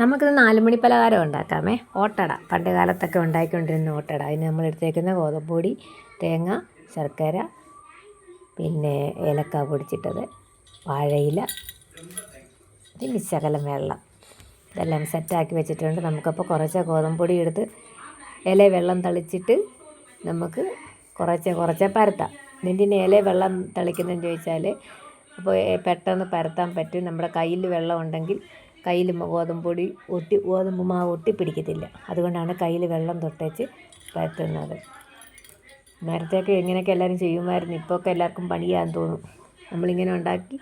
നമുക്കിത് നാലുമണി പലഹാരം ഉണ്ടാക്കാമേ. ഓട്ടട. പണ്ട് കാലത്തൊക്കെ ഉണ്ടാക്കിക്കൊണ്ടിരുന്ന ഓട്ടട. അതിന് നമ്മൾ എടുത്തേക്കുന്ന ഗോതമ്പൊടി തേങ്ങ ശർക്കര പിന്നെ ഏലക്ക പൊടിച്ചിട്ടത് വാഴയില പിന്നെ ശകലം വെള്ളം. ഇതെല്ലാം സെറ്റാക്കി വെച്ചിട്ടുണ്ട്. നമുക്കപ്പോൾ കുറച്ച് ഗോതമ്പൊടി എടുത്ത് ഇല വെള്ളം തളിച്ചിട്ട് നമുക്ക് കുറച്ച് കുറച്ച് പരത്താം. ഇതിന്റെ ഇല വെള്ളം തളിക്കുന്നതെന്ന് ചോദിച്ചാൽ അപ്പോൾ പെട്ടെന്ന് പരത്താൻ പറ്റും. നമ്മുടെ കയ്യിൽ വെള്ളം ഉണ്ടെങ്കിൽ കയ്യിൽ ഗോതമ്പൊടി ഒട്ടി ഗോതമ്പ് മാവ് ഒട്ടി പിടിക്കത്തില്ല അതുകൊണ്ടാണ് കയ്യിൽ വെള്ളം തൊട്ടേച്ച് പരത്തുന്നത്. നേരത്തെയൊക്കെ ഇങ്ങനെയൊക്കെ എല്ലാവരും ചെയ്യുമായിരുന്നു. ഇപ്പോഴൊക്കെ എല്ലാവർക്കും പണിയാൻ തോന്നും. നമ്മളിങ്ങനെ ഉണ്ടാക്കി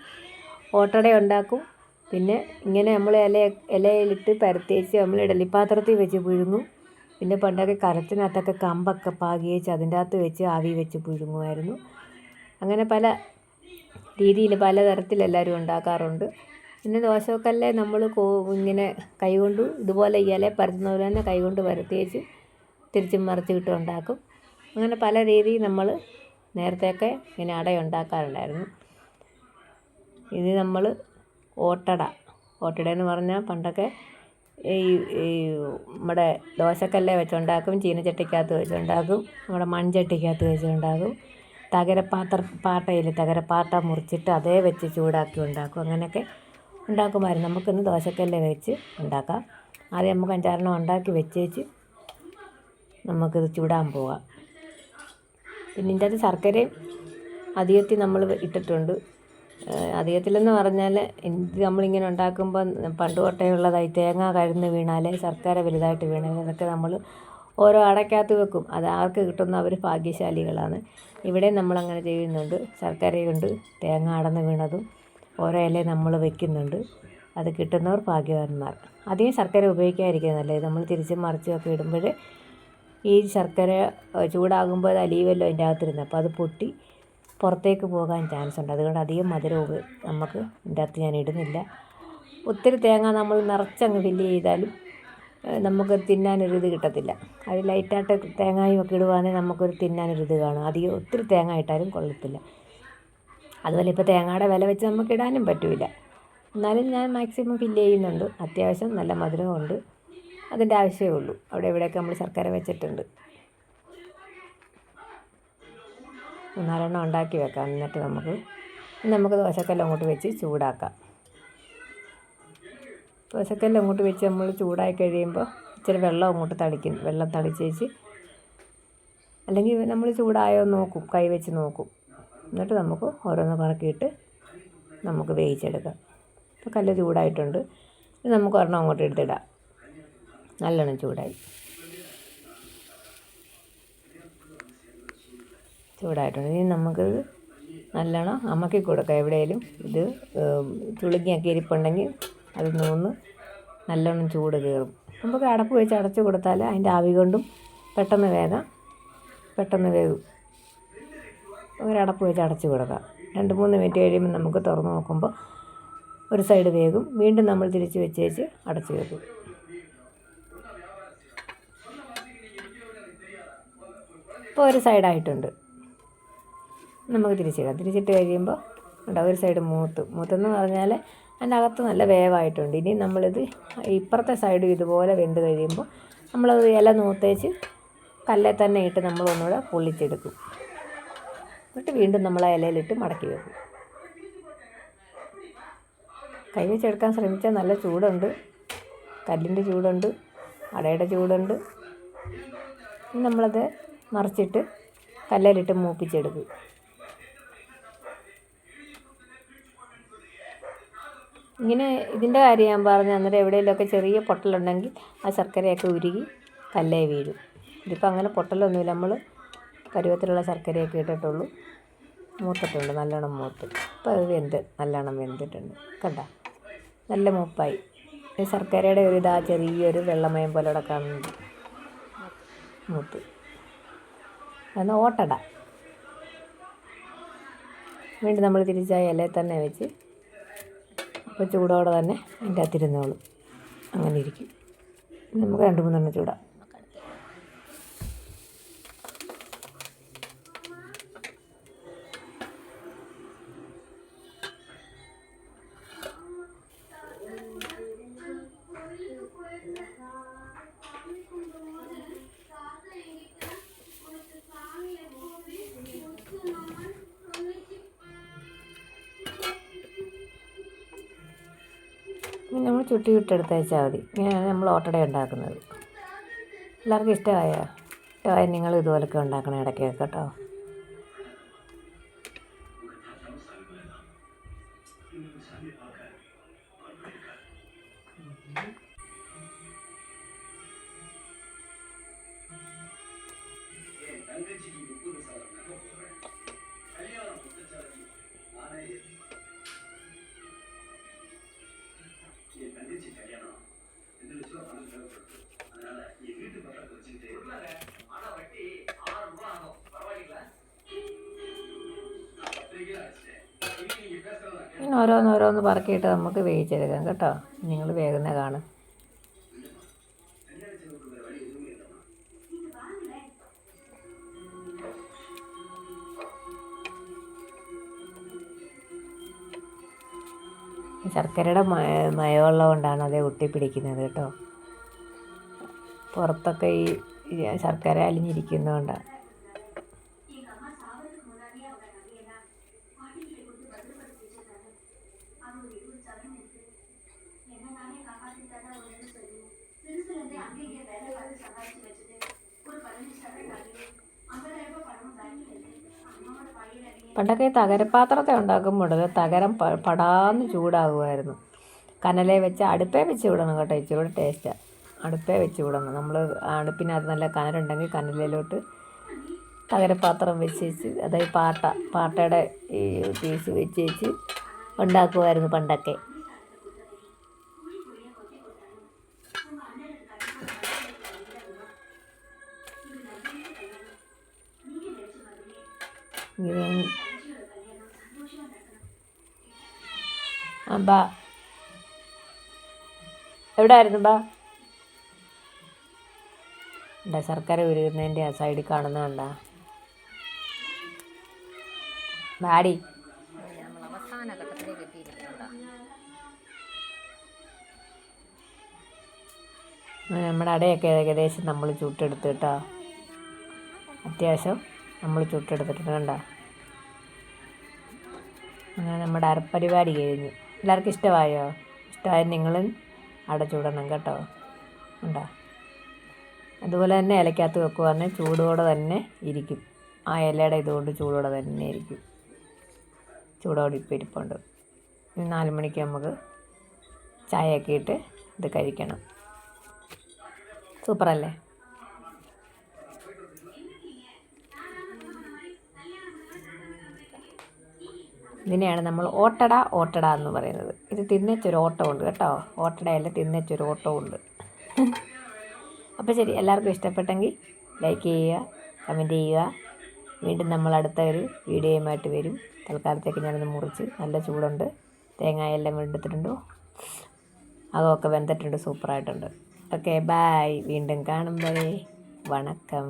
ഓട്ടട ഉണ്ടാക്കും. പിന്നെ ഇങ്ങനെ നമ്മൾ ഇല ഇലയിലിട്ട് പരത്തേച്ച് നമ്മൾ ഇഡലിപ്പാത്രത്തിൽ വെച്ച് പുഴുങ്ങും. പിന്നെ പണ്ടൊക്കെ കരത്തിനകത്തൊക്കെ കമ്പൊക്കെ പാകിയേച്ച് അതിന്റെ അകത്ത് വെച്ച് ആവി വെച്ച് പുഴുങ്ങുമായിരുന്നു. അങ്ങനെ പല രീതിയിൽ പലതരത്തിൽ എല്ലാവരും ഉണ്ടാക്കാറുണ്ട്. പിന്നെ ദോശക്കല്ല് നമ്മൾ കോ ഇങ്ങനെ കൈകൊണ്ട് ഇതുപോലെ ഇല പരത്തുന്ന പോലെ തന്നെ കൈകൊണ്ട് പരത്തിയേച്ച് തിരിച്ചും മറിച്ചു വിട്ടുണ്ടാക്കും അങ്ങനെ പല രീതിയിൽ നമ്മൾ നേരത്തെയൊക്കെ ഇങ്ങനെ അട ഉണ്ടാക്കാറുണ്ടായിരുന്നു. ഇത് നമ്മൾ ഓട്ടട. ഓട്ടട എന്ന് പറഞ്ഞാൽ പണ്ടൊക്കെ ഈ ഈ നമ്മുടെ ദോശക്കല്ലെ വെച്ചുണ്ടാക്കും ചീനച്ചട്ടിക്കകത്ത് വെച്ചുണ്ടാക്കും നമ്മുടെ മൺചട്ടിക്കകത്ത് വെച്ചുണ്ടാക്കും തകരപ്പാത്ര പാട്ടയിൽ തകരപ്പാട്ട മുറിച്ചിട്ട് അതേ വെച്ച് ചൂടാക്കി ഉണ്ടാക്കും. അങ്ങനെയൊക്കെ ഉണ്ടാക്കുമായിരുന്നു. നമുക്കിന്ന് ദോശക്കല്ല് വെച്ച് ഉണ്ടാക്കാം. ആദ്യം നമുക്ക് അഞ്ചാറെണ്ണം ഉണ്ടാക്കി വെച്ചേച്ച് നമുക്കിത് ചൂടാൻ പോവാം. പിന്നെ ഇതിന്റെ അകത്ത് ശർക്കരയും അധികത്തിൽ നമ്മൾ ഇട്ടിട്ടുണ്ട്. അധികത്തിലെന്ന് പറഞ്ഞാൽ ഇത് നമ്മളിങ്ങനെ ഉണ്ടാക്കുമ്പോൾ പണ്ട് തൊട്ടേയുള്ളതായി തേങ്ങ കഴുന്ന് വീണാൽ ശർക്കര വലുതായിട്ട് വീണാൽ അതൊക്കെ നമ്മൾ ഓരോ അടയ്ക്കകത്ത് വെക്കും. അത് ആർക്ക് കിട്ടുന്ന അവർ ഭാഗ്യശാലികളാണ്. ഇവിടെ നമ്മളങ്ങനെ ചെയ്യുന്നുണ്ട്. ശർക്കരയുണ്ട് തേങ്ങ അടന്ന് വീണതും ഓരോ ഇല നമ്മൾ വെക്കുന്നുണ്ട്. അത് കിട്ടുന്നവർ ഭാഗ്യവാന്മാർ. അധികം ശർക്കര ഉപയോഗിക്കാതിരിക്കുന്നത് നല്ലത്. നമ്മൾ തിരിച്ചും മറിച്ചും ഒക്കെ ഇടുമ്പോൾ ഈ ശർക്കര ചൂടാകുമ്പോൾ അത് അലിയുമല്ലോ അതിന്റെ അകത്തിരുന്ന്. അപ്പോൾ അത് പൊട്ടി പുറത്തേക്ക് പോകാൻ ചാൻസ് ഉണ്ട്. അതുകൊണ്ട് അധികം മധുരം നമുക്ക് ഇതിന്റെ അകത്ത് ഞാൻ ഇടുന്നില്ല. ഒത്തിരി തേങ്ങ നമ്മൾ നിറച്ചങ്ങ് ഫില്ല് ചെയ്താലും നമുക്ക് തിന്നാനൊരിത് കിട്ടത്തില്ല. അത് ലൈറ്റായിട്ട് തേങ്ങയും ഒക്കെ ഇടുവാണെങ്കിൽ നമുക്കൊരു തിന്നാനൊരിത് കാണും. അധികം ഒത്തിരി തേങ്ങ ഇട്ടാലും കൊള്ളത്തില്ല. അതുപോലെ ഇപ്പോൾ തേങ്ങയുടെ വില വെച്ച് നമുക്ക് ഇടാനും പറ്റില്ല എന്നാലും ഞാൻ മാക്സിമം ഫില്ല് ചെയ്യുന്നുണ്ട്. അത്യാവശ്യം നല്ല മധുരമുണ്ട്. അതിന്റെ ആവശ്യമേ ഉള്ളൂ. അവിടെ ഇവിടെയൊക്കെ നമ്മൾ ശർക്കര വെച്ചിട്ടുണ്ട്. മൂന്നാലെണ്ണം ഉണ്ടാക്കി വെക്കാം. എന്നിട്ട് നമുക്ക് നമുക്ക് ദോശക്കല്ല് അങ്ങോട്ട് വെച്ച് ചൂടാക്കാം. ദോശക്കല്ല് അങ്ങോട്ട് വെച്ച് നമ്മൾ ചൂടായി കഴിയുമ്പോൾ ഇച്ചിരി വെള്ളം അങ്ങോട്ട് തളിക്കും. വെള്ളം തളിച്ചേച്ച് അല്ലെങ്കിൽ നമ്മൾ ചൂടായോ നോക്കും. കൈ വെച്ച് നോക്കും. എന്നിട്ട് നമുക്ക് ഓരോന്ന് കറക്കിയിട്ട് നമുക്ക് വേവിച്ചെടുക്കാം. ഇപ്പോൾ കല്ല് ചൂടായിട്ടുണ്ട്. നമുക്ക് ഒരെണ്ണം അങ്ങോട്ട് എടുത്തിടാം. നല്ലോണം ചൂടായി. ചൂടായിട്ടുണ്ട്. ഇനി നമുക്കിത് നല്ലോണം അമക്കി കൊടുക്കാം. എവിടെയെങ്കിലും ഇത് ചുളുങ്ങിയൊക്കെ ഇരിപ്പുണ്ടെങ്കിൽ അത് നൂന്ന് നല്ലോണം ചൂട് കയറും നമുക്ക് അടപ്പ് വെച്ച് അടച്ച് കൊടുത്താൽ അതിന്റെ ആവി കൊണ്ടും പെട്ടെന്ന് വേഗം പെട്ടെന്ന് വേകും ഒരടപ്പ് വെച്ച് അടച്ച് കൊടുക്കാം രണ്ട് മൂന്ന് മിനിറ്റ് കഴിയുമ്പോൾ നമുക്ക് തുറന്ന് നോക്കുമ്പോൾ ഒരു സൈഡ് വേകും വീണ്ടും നമ്മൾ തിരിച്ച് വെച്ച് വെച്ച് അടച്ച് വെക്കും. ഇപ്പോൾ ഒരു സൈഡായിട്ടുണ്ട് നമുക്ക് തിരിച്ചിടാം തിരിച്ചിട്ട് കഴിയുമ്പോൾ ഉണ്ട് ഒരു സൈഡ് മൂത്ത്. മൂത്തെന്ന് പറഞ്ഞാൽ അതിന്റെ അകത്ത് നല്ല വേവായിട്ടുണ്ട്. ഇനി നമ്മളിത് ഇപ്പുറത്തെ സൈഡ് ഇതുപോലെ വെന്ത് കഴിയുമ്പോൾ നമ്മളത് ഇല നൂത്തേച്ച് കല്ലിൽ തന്നെ ഇട്ട് നമ്മളൊന്നുകൂടെ പൊള്ളിച്ചെടുക്കും. എന്നിട്ട് വീണ്ടും നമ്മൾ ആ ഇലയിലിട്ട് മടക്കി വെക്കും. കൈ വെച്ചെടുക്കാൻ ശ്രമിച്ചാൽ നല്ല ചൂടുണ്ട്. കല്ലിന്റെ ചൂടുണ്ട്. അടയുടെ ചൂടുണ്ട്. നമ്മളത് മറിച്ചിട്ട് കല്ലിലിട്ട് മൂപ്പിച്ചെടുക്കും. ഇങ്ങനെ ഇതിന്റെ കാര്യം ഞാൻ പറഞ്ഞു അന്നേരം എവിടെയെങ്കിലുമൊക്കെ ചെറിയ പൊട്ടലുണ്ടെങ്കിൽ ആ ശർക്കരയൊക്കെ ഉരുകി കല്ലേ വീഴും. ഇതിപ്പോൾ അങ്ങനെ പൊട്ടലൊന്നുമില്ല. നമ്മൾ പരുവത്തിലുള്ള ശർക്കരയൊക്കെ ഇട്ടിട്ടുള്ളൂ. മൂത്തിട്ടുണ്ട് നല്ലോണം മൂത്ത്. ഇപ്പോൾ അത് വെന്ത് നല്ലോണം വെന്തിട്ടുണ്ട്. കണ്ട? നല്ല മൂപ്പായി. ഈ ശർക്കരയുടെ ഒരു ഇതാ ചെറിയൊരു വെള്ളമയം പോലെ ഇവിടെ കാണുന്നുണ്ട് മൂത്ത്. അന്ന് ഓട്ടട. വീണ്ടും നമ്മൾ തിരിച്ച ഇലയിൽ തന്നെ വെച്ച് അപ്പോൾ ചൂടോടെ തന്നെ അതിന്റെ അകത്തിരുന്നോളും. അങ്ങനെ ഇരിക്കും. നമുക്ക് രണ്ട് മൂന്നെണ്ണം ചൂടാം. ചുട്ടി ചുട്ടെടുത്ത് വെച്ചാൽ മതി. ഇങ്ങനെയാണ് നമ്മൾ ഓട്ടട ഉണ്ടാക്കുന്നത്. എല്ലാവർക്കും ഇഷ്ടമായോ ഇഷ്ടമായ നിങ്ങൾ ഇതുപോലൊക്കെ ഉണ്ടാക്കണം ഇടയ്ക്കൊക്കെ കേട്ടോ. ഇങ്ങനെ ഓരോന്ന് ഓരോന്ന് പറക്കിയിട്ട് നമുക്ക് വേവിച്ചെടുക്കാം കേട്ടോ. നിങ്ങൾ വേഗുന്ന കാണും. ശർക്കരയുടെ മയ മയമുള്ളത് കൊണ്ടാണ് അത് ഒട്ടിപ്പിടിക്കുന്നത് കേട്ടോ. പുറത്തൊക്കെ ഈ ശർക്കര അലിഞ്ഞിരിക്കുന്നതുകൊണ്ടാണ് പണ്ടൊക്കെ ഈ തകരപ്പാത്രത്തെ ഉണ്ടാക്കുമ്പോൾ തകരം പടാന്ന് ചൂടാകുമായിരുന്നു. കനലെ വെച്ച് അടുപ്പേ വെച്ച് വിടണം കേട്ടോ ഇച്ചിരി ടേസ്റ്റാണ് അടുപ്പേ വെച്ച് വിടണം. നമ്മൾ അടുപ്പിനകത്ത് നല്ല കനലുണ്ടെങ്കിൽ കനലിലോട്ട് തകരപ്പാത്രം വെച്ച് വെച്ച് അതായത് പാട്ട പാട്ടയുടെ ഈ പീസ് വെച്ച് വെച്ച് ഉണ്ടാക്കുമായിരുന്നു പണ്ടൊക്കെ. ഇത് ആ ബാ എവിടെയായിരുന്നു ബാ ഉണ്ടാ ശർക്കര ഉരുകുന്നതിന്റെ ആ സൈഡിൽ ബാടി അവസാന ഘട്ടത്തിലേക്ക് എത്തിയിരിക്കുന്നുണ്ടോ നമ്മുടെ അടയൊക്കെ ഏകദേശം നമ്മൾ ചുട്ടെടുത്ത് കേട്ടോ. അത്യാവശ്യം. നമ്മൾ ചുട്ടെടുത്തിട്ടുണ്ട് കണ്ടോ? അങ്ങനെ നമ്മുടെ അരപ്പരിപാടി കഴിഞ്ഞു. എല്ലാവർക്കും ഇഷ്ടമായോ? ഇഷ്ടമായ നിങ്ങൾ ചൂടണം കേട്ടോ. ഉണ്ടോ? അതുപോലെ തന്നെ ഇലക്കകത്ത് വെക്കുവാണെങ്കിൽ ചൂടോടെ തന്നെ ഇരിക്കും. ആ ഇലയുടെ ഇതുകൊണ്ട് ചൂടോടെ തന്നെ ഇരിക്കും. ചൂടോടെ ഇപ്പം ഇരിപ്പുണ്ട്. ഇനി നാല് മണിക്ക് നമുക്ക് ചായയൊക്കെ ഇട്ട് ഇത് കഴിക്കണം. സൂപ്പറല്ലേ? ഇതിനെയാണ് നമ്മൾ ഓട്ടട ഓട്ടട എന്ന് പറയുന്നത്. ഇത് തിന്നച്ചൊരു ഓട്ടമുണ്ട് കേട്ടോ. ഓട്ടടയല്ല തിന്നച്ചൊരു ഓട്ടമുണ്ട്. അപ്പോൾ ശരി എല്ലാവർക്കും ഇഷ്ടപ്പെട്ടെങ്കിൽ ലൈക്ക് ചെയ്യുക കമന്റ് ചെയ്യുക. വീണ്ടും നമ്മൾ അടുത്ത ഒരു വീഡിയോയുമായിട്ട് വരും. തൽക്കാലത്തേക്ക് ഞാനൊന്ന് മുറിച്ച് നല്ല ചൂടുണ്ട്. തേങ്ങയെല്ലാം എടുത്തിട്ടുണ്ട്? അതൊക്കെ വെന്തിട്ടുണ്ട് സൂപ്പറായിട്ടുണ്ട് ഓക്കെ ബായ് വീണ്ടും കാണുമ്പോഴേ വണക്കം.